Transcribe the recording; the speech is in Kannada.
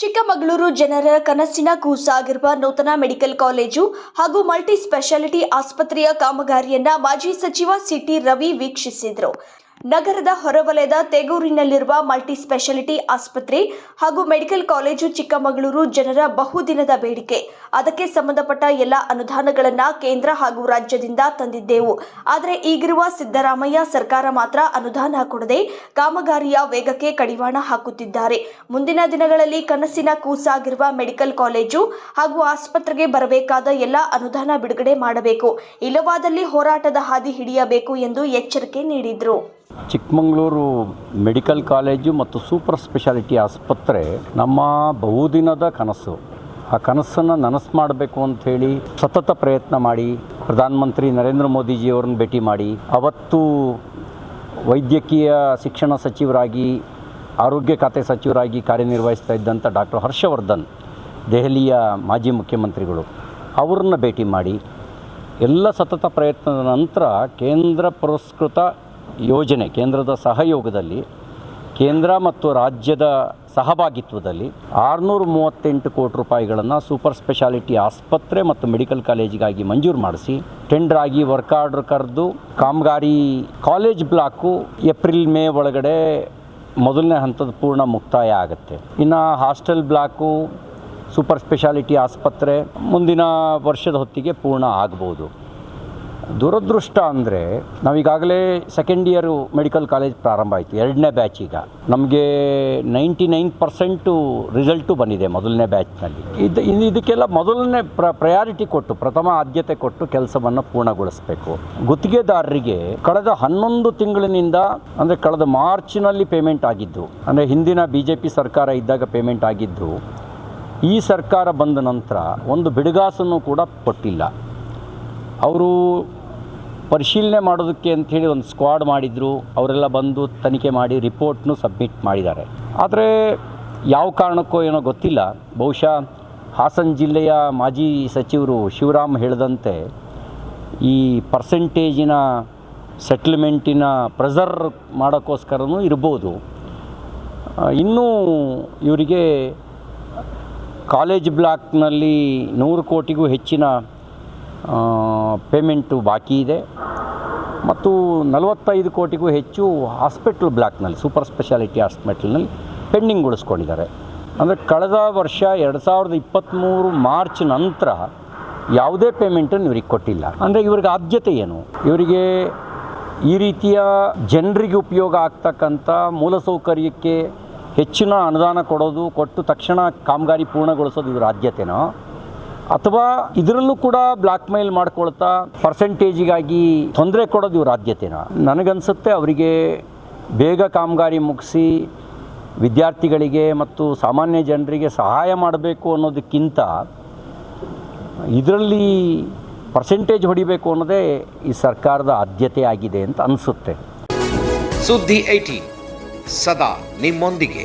ಚಿಕ್ಕಮಗಳೂರು ಜನರ ಕನಸಿನ ಕೂಸಾಗಿರುವ ನೂತನ ಮೆಡಿಕಲ್ ಕಾಲೇಜು ಹಾಗೂ ಮಲ್ಟಿ ಸ್ಪೆಷಾಲಿಟಿ ಆಸ್ಪತ್ರೆಯ ಕಾಮಗಾರಿಯನ್ನ ಮಾಜಿ ಸಚಿವ ಸಿಟಿ ರವಿ ವೀಕ್ಷಿಸಿದರು. ನಗರದ ಹೊರವಲಯದ ತೆಗೂರಿನಲ್ಲಿರುವ ಮಲ್ಟಿ ಸ್ಪೆಷಾಲಿಟಿ ಆಸ್ಪತ್ರೆ ಹಾಗೂ ಮೆಡಿಕಲ್ ಕಾಲೇಜು ಚಿಕ್ಕಮಗಳೂರು ಜನರ ಬಹುದಿನದ ಬೇಡಿಕೆ. ಅದಕ್ಕೆ ಸಂಬಂಧಪಟ್ಟ ಎಲ್ಲ ಅನುದಾನಗಳನ್ನು ಕೇಂದ್ರ ಹಾಗೂ ರಾಜ್ಯದಿಂದ ತಂದಿದ್ದೆವು. ಆದರೆ ಈಗಿರುವ ಸಿದ್ದರಾಮಯ್ಯ ಸರ್ಕಾರ ಮಾತ್ರ ಅನುದಾನ ಕೊಡದೆ ಕಾಮಗಾರಿಯ ವೇಗಕ್ಕೆ ಕಡಿವಾಣ ಹಾಕುತ್ತಿದ್ದಾರೆ. ಮುಂದಿನ ದಿನಗಳಲ್ಲಿ ಕನಸಿನ ಕೂಸಾಗಿರುವ ಮೆಡಿಕಲ್ ಕಾಲೇಜು ಹಾಗೂ ಆಸ್ಪತ್ರೆಗೆ ಬರಬೇಕಾದ ಎಲ್ಲ ಅನುದಾನ ಬಿಡುಗಡೆ ಮಾಡಬೇಕು. ಇಲ್ಲವಾದಲ್ಲಿ ಹೋರಾಟದ ಹಾದಿ ಹಿಡಿಯಬೇಕು ಎಂದು ಎಚ್ಚರಿಕೆ ನೀಡಿದರು. ಚಿಕ್ಕಮಗಳೂರು ಮೆಡಿಕಲ್ ಕಾಲೇಜು ಮತ್ತು ಸೂಪರ್ ಸ್ಪೆಷಾಲಿಟಿ ಆಸ್ಪತ್ರೆ ನಮ್ಮ ಬಹುದಿನದ ಕನಸು. ಆ ಕನಸನ್ನು ನನಸು ಮಾಡಬೇಕು ಅಂಥೇಳಿ ಸತತ ಪ್ರಯತ್ನ ಮಾಡಿ, ಪ್ರಧಾನಮಂತ್ರಿ ನರೇಂದ್ರ ಮೋದಿಜಿಯವ್ರನ್ನ ಭೇಟಿ ಮಾಡಿ, ಅವತ್ತು ವೈದ್ಯಕೀಯ ಶಿಕ್ಷಣ ಸಚಿವರಾಗಿ, ಆರೋಗ್ಯ ಖಾತೆ ಸಚಿವರಾಗಿ ಕಾರ್ಯನಿರ್ವಹಿಸ್ತಾ ಇದ್ದಂಥ ಡಾಕ್ಟರ್ ಹರ್ಷವರ್ಧನ್, ದೆಹಲಿಯ ಮಾಜಿ ಮುಖ್ಯಮಂತ್ರಿಗಳು, ಅವ್ರನ್ನ ಭೇಟಿ ಮಾಡಿ, ಎಲ್ಲ ಸತತ ಪ್ರಯತ್ನದ ನಂತರ ಕೇಂದ್ರ ಪುರಸ್ಕೃತ ಯೋಜನೆ, ಕೇಂದ್ರದ ಸಹಯೋಗದಲ್ಲಿ, ಕೇಂದ್ರ ಮತ್ತು ರಾಜ್ಯದ ಸಹಭಾಗಿತ್ವದಲ್ಲಿ ಆರುನೂರ ಮೂವತ್ತೆಂಟು ಕೋಟಿ ರೂಪಾಯಿಗಳನ್ನು ಸೂಪರ್ ಸ್ಪೆಷಾಲಿಟಿ ಆಸ್ಪತ್ರೆ ಮತ್ತು ಮೆಡಿಕಲ್ ಕಾಲೇಜಿಗಾಗಿ ಮಂಜೂರು ಮಾಡಿಸಿ, ಟೆಂಡರ್ ಆಗಿ ವರ್ಕ್ ಆರ್ಡರ್ ಕರೆದು, ಕಾಮಗಾರಿ ಕಾಲೇಜ್ ಬ್ಲಾಕು ಏಪ್ರಿಲ್, ಮೇ ಒಳಗಡೆ ಮೊದಲನೇ ಹಂತದ ಪೂರ್ಣ ಮುಕ್ತಾಯ ಆಗುತ್ತೆ. ಇನ್ನು ಹಾಸ್ಟೆಲ್ ಬ್ಲಾಕು, ಸೂಪರ್ ಸ್ಪೆಷಾಲಿಟಿ ಆಸ್ಪತ್ರೆ ಮುಂದಿನ ವರ್ಷದ ಹೊತ್ತಿಗೆ ಪೂರ್ಣ ಆಗ್ಬೋದು. ದುರದೃಷ್ಟ ಅಂದರೆ ನಾವೀಗಾಗಲೇ ಸೆಕೆಂಡ್ ಇಯರು ಮೆಡಿಕಲ್ ಕಾಲೇಜ್ ಪ್ರಾರಂಭ ಆಯಿತು, ಎರಡನೇ ಬ್ಯಾಚ್ ಈಗ. ನಮಗೆ ನೈಂಟಿ ನೈನ್ ಪರ್ಸೆಂಟು ರಿಸಲ್ಟು ಬಂದಿದೆ ಮೊದಲನೇ ಬ್ಯಾಚ್ನಲ್ಲಿ ಇದು ಇದಕ್ಕೆಲ್ಲ ಮೊದಲನೇ ಪ್ರ ಪ್ರಯಾರಿಟಿ ಕೊಟ್ಟು, ಪ್ರಥಮ ಆದ್ಯತೆ ಕೊಟ್ಟು ಕೆಲಸವನ್ನು ಪೂರ್ಣಗೊಳಿಸಬೇಕು. ಗುತ್ತಿಗೆದಾರರಿಗೆ ಕಳೆದ ಹನ್ನೊಂದು ತಿಂಗಳಿನಿಂದ, ಅಂದರೆ ಕಳೆದ ಮಾರ್ಚ್ನಲ್ಲಿ ಪೇಮೆಂಟ್ ಆಗಿದ್ದು, ಅಂದರೆ ಹಿಂದಿನ ಬಿ ಜೆ ಪಿ ಸರ್ಕಾರ ಇದ್ದಾಗ ಪೇಮೆಂಟ್ ಆಗಿದ್ದು, ಈ ಸರ್ಕಾರ ಬಂದ ನಂತರ ಒಂದು ಬಿಡುಗಾಸನ್ನು ಕೂಡ ಕೊಟ್ಟಿಲ್ಲ. ಅವರು ಪರಿಶೀಲನೆ ಮಾಡೋದಕ್ಕೆ ಅಂಥೇಳಿ ಒಂದು ಸ್ಕ್ವಾಡ್ ಮಾಡಿದರು. ಅವರೆಲ್ಲ ಬಂದು ತನಿಖೆ ಮಾಡಿ ರಿಪೋರ್ಟ್ನು ಸಬ್ಮಿಟ್ ಮಾಡಿದ್ದಾರೆ. ಆದರೆ ಯಾವ ಕಾರಣಕ್ಕೋ ಏನೋ ಗೊತ್ತಿಲ್ಲ. ಬಹುಶಃ ಹಾಸನ ಜಿಲ್ಲೆಯ ಮಾಜಿ ಸಚಿವರು ಶಿವರಾಮ್ ಹೇಳಿದಂತೆ ಈ ಪರ್ಸೆಂಟೇಜಿನ ಸೆಟ್ಲ್ಮೆಂಟಿನ ಪ್ರೆಸರ್ ಮಾಡೋಕ್ಕೋಸ್ಕರನೂ ಇರ್ಬೋದು. ಇನ್ನೂ ಇವರಿಗೆ ಕಾಲೇಜ್ ಬ್ಲಾಕ್ನಲ್ಲಿ ನೂರು ಕೋಟಿಗೂ ಹೆಚ್ಚಿನ ಪೇಮೆಂಟು ಬಾಕಿ ಇದೆ. ಮತ್ತು ನಲವತ್ತೈದು ಕೋಟಿಗೂ ಹೆಚ್ಚು ಹಾಸ್ಪಿಟ್ಲ್ ಬ್ಲಾಕ್ನಲ್ಲಿ, ಸೂಪರ್ ಸ್ಪೆಷಾಲಿಟಿ ಹಾಸ್ಪಿಟಲ್ನಲ್ಲಿ ಪೆಂಡಿಂಗ್ಗೊಳಿಸ್ಕೊಂಡಿದ್ದಾರೆ ಅಂದರೆ ಕಳೆದ ವರ್ಷ ಎರಡು ಸಾವಿರದ ಇಪ್ಪತ್ತ್ಮೂರು ಮಾರ್ಚ್ ನಂತರ ಯಾವುದೇ ಪೇಮೆಂಟನ್ನು ಇವ್ರಿಗೆ ಕೊಟ್ಟಿಲ್ಲ. ಅಂದರೆ ಇವ್ರಿಗೆ ಆದ್ಯತೆ ಏನು? ಇವರಿಗೆ ಈ ರೀತಿಯ ಜನರಿಗೆ ಉಪಯೋಗ ಆಗ್ತಕ್ಕಂಥ ಮೂಲಸೌಕರ್ಯಕ್ಕೆ ಹೆಚ್ಚಿನ ಅನುದಾನ ಕೊಡೋದು, ಕೊಟ್ಟು ತಕ್ಷಣ ಕಾಮಗಾರಿ ಪೂರ್ಣಗೊಳಿಸೋದು ಇವ್ರ ಆದ್ಯತೆನೋ ಅಥವಾ ಇದರಲ್ಲೂ ಕೂಡ ಬ್ಲಾಕ್ ಮೇಲ್ ಮಾಡ್ಕೊಳ್ತಾ ಪರ್ಸೆಂಟೇಜಿಗಾಗಿ ತೊಂದರೆ ಕೊಡೋದು ಇವ್ರ ಆದ್ಯತೆನ? ನನಗನ್ಸುತ್ತೆ ಅವರಿಗೆ ಬೇಗ ಕಾಮಗಾರಿ ಮುಗಿಸಿ ವಿದ್ಯಾರ್ಥಿಗಳಿಗೆ ಮತ್ತು ಸಾಮಾನ್ಯ ಜನರಿಗೆ ಸಹಾಯ ಮಾಡಬೇಕು ಅನ್ನೋದಕ್ಕಿಂತ ಇದರಲ್ಲಿ ಪರ್ಸೆಂಟೇಜ್ ಹೊಡಿಬೇಕು ಅನ್ನೋದೇ ಈ ಸರ್ಕಾರದ ಆದ್ಯತೆ ಆಗಿದೆ ಅಂತ ಅನಿಸುತ್ತೆ. ಸುದ್ದಿ ಐಟಿ ಸದಾ ನಿಮ್ಮೊಂದಿಗೆ.